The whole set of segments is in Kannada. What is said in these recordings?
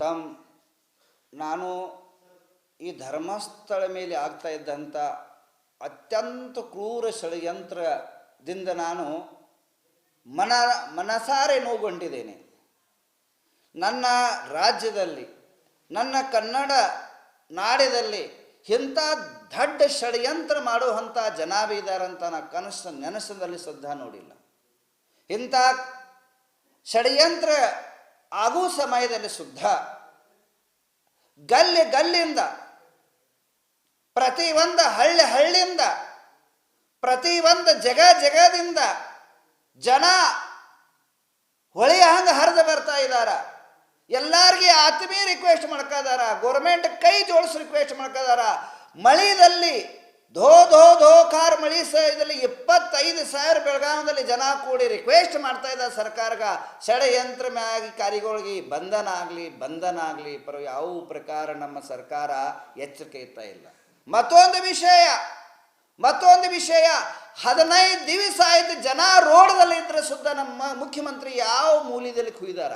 ತಮ್, ನಾನು ಈ ಧರ್ಮಸ್ಥಳ ಮೇಲೆ ಆಗ್ತಾ ಇದ್ದಂಥ ಅತ್ಯಂತ ಕ್ರೂರ ಷಡ್ಯಂತ್ರದಿಂದ ನಾನು ಮನ, ಮನಸಾರೆ ನೋವುಗೊಂಡಿದ್ದೇನೆ. ನನ್ನ ರಾಜ್ಯದಲ್ಲಿ, ನನ್ನ ಕನ್ನಡ ನಾಡಿನಲ್ಲಿ ಇಂಥ ದಡ್ಡ ಷಡ್ಯಂತ್ರ ಮಾಡುವಂಥ ಜನ ಇದ್ದಾರಂತ ನಾ ಕನಸು ನೆನಸಿನಲ್ಲಿ ಸುದ್ದ ನೋಡಿಲ್ಲ. ಇಂಥ ಷಡ್ಯಂತ್ರ ಆಗುವ ಸಮಯದಲ್ಲಿ ಶುದ್ಧ ಗಲ್ಲಿ ಗಲ್ಲಿಂದ ಪ್ರತಿ ಒಂದು ಹಳ್ಳಿ ಹಳ್ಳಿಯಿಂದ ಪ್ರತಿ ಒಂದು ಜಗ ಜಗದಿಂದ ಜನ ಹೊಳೆಯ ಹಂಗೆ ಹರಿದು ಬರ್ತಾ ಇದ್ದಾರ ಎಲ್ಲಾರ್ಗಿ ಆತ್ಮೀಯ ರಿಕ್ವೆಸ್ಟ್ ಮಾಡ್ಕೋದಾರ ಗೋರ್ಮೆಂಟ್ ಕೈ ಜೋಡಿಸಿ ರಿಕ್ವೆಸ್ಟ್ ಮಾಡ್ಕೋದಾರ. ಮಳಿದಲ್ಲಿ ಧೋ ಧೋ ಧೋ ಕಾರ್ ಮಳಿ ಸ ಇದರಲ್ಲಿ ಇಪ್ಪತ್ತೈದು ಸಾವಿರ ಬೆಳಗಾವದಲ್ಲಿ ಜನ ಕೂಡಿ ರಿಕ್ವೆಸ್ಟ್ ಮಾಡ್ತಾ ಇದ್ದ ಸರ್ಕಾರಗ. ಷಡಯಂತ್ರ ಮ್ಯಾಗಿ ಕಾರಿಗಳಿಗೆ ಬಂಧನ ಆಗಲಿ ಬಂಧನ ಆಗಲಿ, ಪರ ಯಾವ ಪ್ರಕಾರ ನಮ್ಮ ಸರ್ಕಾರ ಎಚ್ಚರಿಕೆ ಇರ್ತಾ ಇಲ್ಲ. ಮತ್ತೊಂದು ವಿಷಯ ಮತ್ತೊಂದು ವಿಷಯ. ಹದಿನೈದು ದಿವಸ ಆಯ್ತು ಜನ ರೋಡ್ದಲ್ಲಿ ಇದ್ರೆ ಸುದ್ದ ನಮ್ಮ ಮುಖ್ಯಮಂತ್ರಿ ಯಾವ ಮೂಲ್ಯದಲ್ಲಿ ಕುಯ್ದಾರ?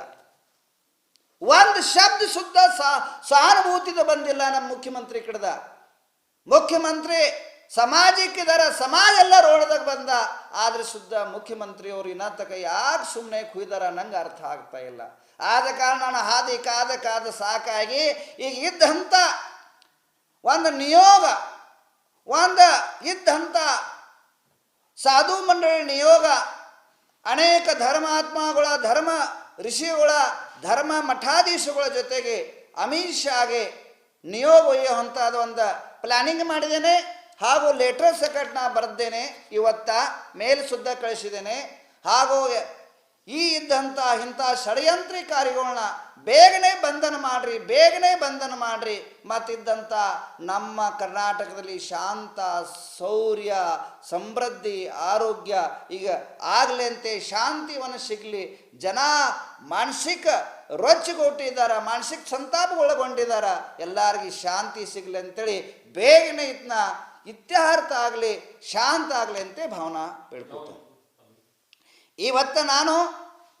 ಒಂದು ಶಬ್ದ ಸುದ್ದ ಸಹಾನುಭೂತಿದ ಬಂದಿಲ್ಲ ನಮ್ಮ ಮುಖ್ಯಮಂತ್ರಿ ಕಡೆದ. ಮುಖ್ಯಮಂತ್ರಿ ಸಮಾಜಕ್ಕಿದಾರ ಸಮಾಜ ಎಲ್ಲ ರೋಡ್ದಾಗ ಬಂದ, ಆದ್ರೆ ಶುದ್ಧ ಮುಖ್ಯಮಂತ್ರಿಯವರು ಇನ್ನ ತಕ ಯಾಕೆ ಸುಮ್ಮನೆ ಕುಯ್ದಾರ ನಂಗೆ ಅರ್ಥ ಆಗ್ತಾ ಇಲ್ಲ. ಆದ ಕಾರಣ ನಾನು ಹಾದಿ ಕಾದ ಕಾದ ಸಾಕಾಗಿ ಈಗ ಇದ್ದಂತ ಒಂದು ನಿಯೋಗ, ಒಂದು ಇದ್ದಂತ ಸಾಧು ಮಂಡಳಿ ನಿಯೋಗ, ಅನೇಕ ಧರ್ಮಾತ್ಮಗಳ, ಧರ್ಮ ಋಷಿಗಳ, ಧರ್ಮ ಮಠಾಧೀಶಗಳ ಜೊತೆಗೆ ಅಮಿತ್ ಶಾಗೆ ನಿಯೋಗ ಒಯ್ಯುವಂಥದ್ದು ಒಂದು ಪ್ಲಾನಿಂಗ್ ಮಾಡಿದ್ದೇನೆ ಹಾಗೂ ಲೆಟರ್ ಸೆಕೆಟ್ನ ಬರೆದೇನೆ ಇವತ್ತ ಮೇಲ್ ಸುದ್ದ ಕಳಿಸಿದ್ದೇನೆ ಹಾಗೂ ಈ ಇದ್ದಂಥ ಇಂಥ ಷಡ್ಯಂತ್ರಿಕಾರಿಗಳನ್ನ ಬೇಗನೆ ಬಂಧನ ಮಾಡ್ರಿ, ಬೇಗನೆ ಬಂಧನ ಮಾಡ್ರಿ ಮತ್ತಿದ್ದಂಥ ನಮ್ಮ ಕರ್ನಾಟಕದಲ್ಲಿ ಶಾಂತ, ಸೌರ್ಯ, ಸಮೃದ್ಧಿ, ಆರೋಗ್ಯ ಈಗ ಆಗ್ಲಂತೆ ಶಾಂತಿವನ್ನು ಸಿಗಲಿ, ಜನ ಮಾನಸಿಕ ರೊಚ್ಚಿಗೊಟ್ಟಿದ್ದಾರೆ, ಮಾನಸಿಕ ಸಂತಾಪಗೊಳಗೊಂಡಿದ್ದಾರೆ, ಎಲ್ಲರಿಗೂ ಶಾಂತಿ ಸಿಗಲಿ ಅಂತೇಳಿ ಬೇಗನೆ ಇದನ್ನ ಇತ್ಯರ್ಥ ಆಗಲಿ, ಶಾಂತ ಆಗಲಿ ಅಂತ ಭಾವನಾ ಬೇಡ್ಕೊತೀನಿ ಇವತ್ತು ನಾನು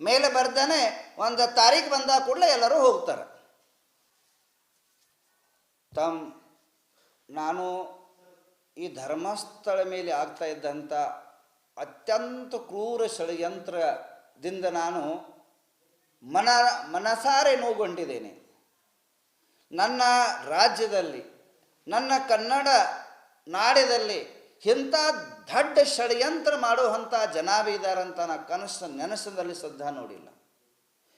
ಮೇಲೆ ಬರ್ದೇನೆ, ಒಂದು ತಾರೀಕು ಬಂದ ಕೂಡಲೇ ಎಲ್ಲರೂ ಹೋಗ್ತಾರೆ. ತಮ್ಮ ನಾನು ಈ ಧರ್ಮಸ್ಥಳ ಮೇಲೆ ಆಗ್ತಾ ಇದ್ದಂಥ ಅತ್ಯಂತ ಕ್ರೂರ ಷಡ್ಯಂತ್ರದಿಂದ ನಾನು ಮನ, ಮನಸಾರೆ ನೋವುಗೊಂಡಿದ್ದೇನೆ. ನನ್ನ ರಾಜ್ಯದಲ್ಲಿ ನನ್ನ ಕನ್ನಡ ನಾಡಿನಲ್ಲಿ ಇಂಥ ದಡ್ಡ ಷಡ್ಯಂತ್ರ ಮಾಡುವಂಥ ಜನ ಇದ್ದಾರಂತ ನಾ ಕನಸು ನೆನಸಿನಲ್ಲಿ ಸುದ್ದ ನೋಡಿಲ್ಲ.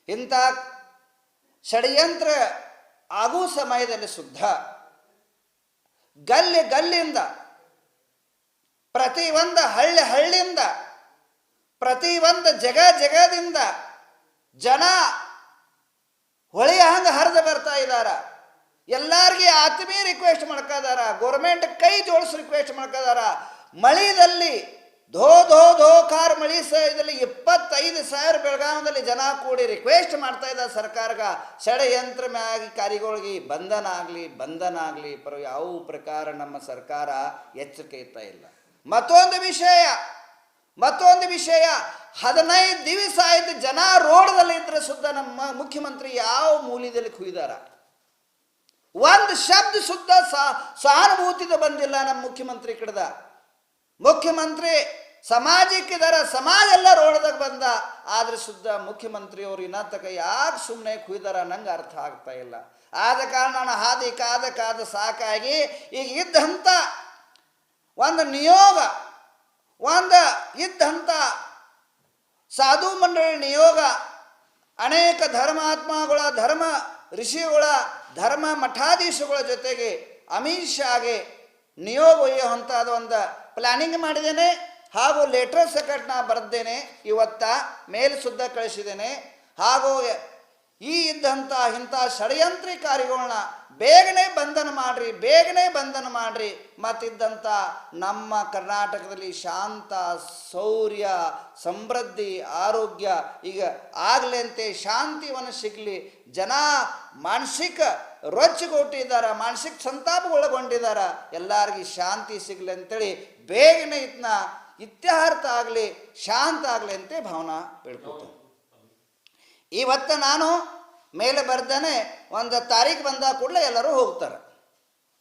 ಇಂಥ ಷಡ್ಯಂತ್ರ ಆಗುವ ಸಮಯದಲ್ಲಿ ಸುದ್ದ ಗಲ್ಲಿ ಗಲ್ಲಿಂದ ಪ್ರತಿ ಒಂದು ಹಳ್ಳಿ ಹಳ್ಳಿಯಿಂದ ಪ್ರತಿ ಒಂದು ಜಗ ಜಗದಿಂದ ಜನ ಹೊಳೆಯ ಹಂಗೆ ಹರಿದು ಬರ್ತಾ ಇದ್ದಾರ ಎಲ್ಲಾರ್ಗಿ ಆತ್ಮೀಯ ರಿಕ್ವೆಸ್ಟ್ ಮಾಡ್ಕೋದಾರ ಗೌರ್ಮೆಂಟ್ ಕೈ ಜೋಡಿಸಿ ರಿಕ್ವೆಸ್ಟ್ ಮಾಡ್ಕೋದಾರ. ಮಳಿದಲ್ಲಿ ಧೋ ಧೋ ಧೋ ಕಾರ್ ಮಳಿ ಇದರಲ್ಲಿ ಇಪ್ಪತ್ತೈದು ಸಾವಿರ ಬೆಳಗಾವದಲ್ಲಿ ಜನ ಕೂಡಿ ರಿಕ್ವೆಸ್ಟ್ ಮಾಡ್ತಾ ಇದ್ದ ಸರ್ಕಾರಗ. ಷಡಯಂತ್ರ ಮ್ಯಾಗಿ ಕಾರಿಗಳಿಗೆ ಬಂಧನ ಆಗಲಿ ಬಂಧನ ಆಗಲಿ, ಪರ ಯಾವ ಪ್ರಕಾರ ನಮ್ಮ ಸರ್ಕಾರ ಎಚ್ಚರಿಕೆ ಇರ್ತಾ ಇಲ್ಲ. ಮತ್ತೊಂದು ವಿಷಯ ಮತ್ತೊಂದು ವಿಷಯ. ಹದಿನೈದು ದಿವಸ ಆಯ್ತು ಜನ ರೋಡ್ದಲ್ಲಿ ಇದ್ರೆ ಸುದ್ದ ನಮ್ಮ ಮುಖ್ಯಮಂತ್ರಿ ಯಾವ ಮೂಲ್ಯದಲ್ಲಿ ಕುಯ್ದಾರ? ಒಂದು ಶಬ್ದ ಶುದ್ಧ ಸಹಾನುಭೂತಿದ ಬಂದಿಲ್ಲ ನಮ್ಮ ಮುಖ್ಯಮಂತ್ರಿ ಕಡೆದ. ಮುಖ್ಯಮಂತ್ರಿ ಸಮಾಜಕ್ಕಿದಾರ, ಸಮಾಜ ಎಲ್ಲ ರೋಡದಾಗ ಬಂದ, ಆದ್ರೆ ಶುದ್ಧ ಮುಖ್ಯಮಂತ್ರಿ ಅವರು ಇನ್ನ ತಕ ಯಾಕೆ ಸುಮ್ಮನೆ ಕುಯ್ದಾರ ನಂಗೆ ಅರ್ಥ ಆಗ್ತಾ ಇಲ್ಲ. ಆದ ಕಾರಣ ನಾನು ಹಾದಿ ಕಾದ ಕಾದ ಸಾಕಾಗಿ ಈಗ ಇದ್ದಂತ ಒಂದು ನಿಯೋಗ, ಒಂದು ಇದ್ದಂತ ಸಾಧು ಮಂಡಳಿ ನಿಯೋಗ, ಅನೇಕ ಧರ್ಮಾತ್ಮಗಳ ಧರ್ಮ ಋಷಿಗಳ ಧರ್ಮ ಮಠಾಧೀಶಗಳ ಜೊತೆಗೆ ಅಮಿತ್ ಶಾಗೆ ನಿಯೋಗ ಒಯ್ಯುವಂಥದ್ದು ಒಂದು ಪ್ಲಾನಿಂಗ್ ಮಾಡಿದ್ದೇನೆ ಹಾಗೂ ಲೆಟರ್ ಸೆಕೆಟ್ ನಾ ಬರೆದ್ದೇನೆ ಇವತ್ತ ಮೇಲ್ ಸುದ್ದ ಕಳಿಸಿದ್ದೇನೆ ಹಾಗೂ ಈ ಇದ್ದಂಥ ಇಂಥ ಷಡ್ಯಂತ್ರಿಕಾರಿಗಳನ್ನ ಬೇಗನೆ ಬಂಧನ ಮಾಡ್ರಿ, ಬೇಗನೆ ಬಂಧನ ಮಾಡ್ರಿ. ಮತ್ತಿದ್ದಂಥ ನಮ್ಮ ಕರ್ನಾಟಕದಲ್ಲಿ ಶಾಂತ, ಸೌರ್ಯ, ಸಮೃದ್ಧಿ, ಆರೋಗ್ಯ, ಈಗ ಆಗ್ಲಂತೆ ಶಾಂತಿವನ್ನು ಸಿಗಲಿ. ಜನ ಮಾನಸಿಕ ರೊಚ್ಚಿಗೊಟ್ಟಿದ್ದಾರ ಮಾನಸಿಕ ಸಂತಾಪಗೊಳಗೊಂಡಿದ್ದಾರ. ಎಲ್ಲರಿಗೂ ಶಾಂತಿ ಸಿಗಲಿ ಅಂತೇಳಿ ಬೇಗನೆ ಇದನ್ನ ಇತ್ಯರ್ಥ ಆಗಲಿ, ಶಾಂತ ಆಗಲಿ ಅಂತ ಭಾವನಾ ಬೇಡ್ಕೊತೀನಿ ಇವತ್ತು ನಾನು ಮೇಲೆ ಬರ್ದಾನೆ ಒಂದು ತಾರೀಕು ಬಂದ ಕೂಡಲೇ ಎಲ್ಲರೂ ಹೋಗ್ತಾರೆ.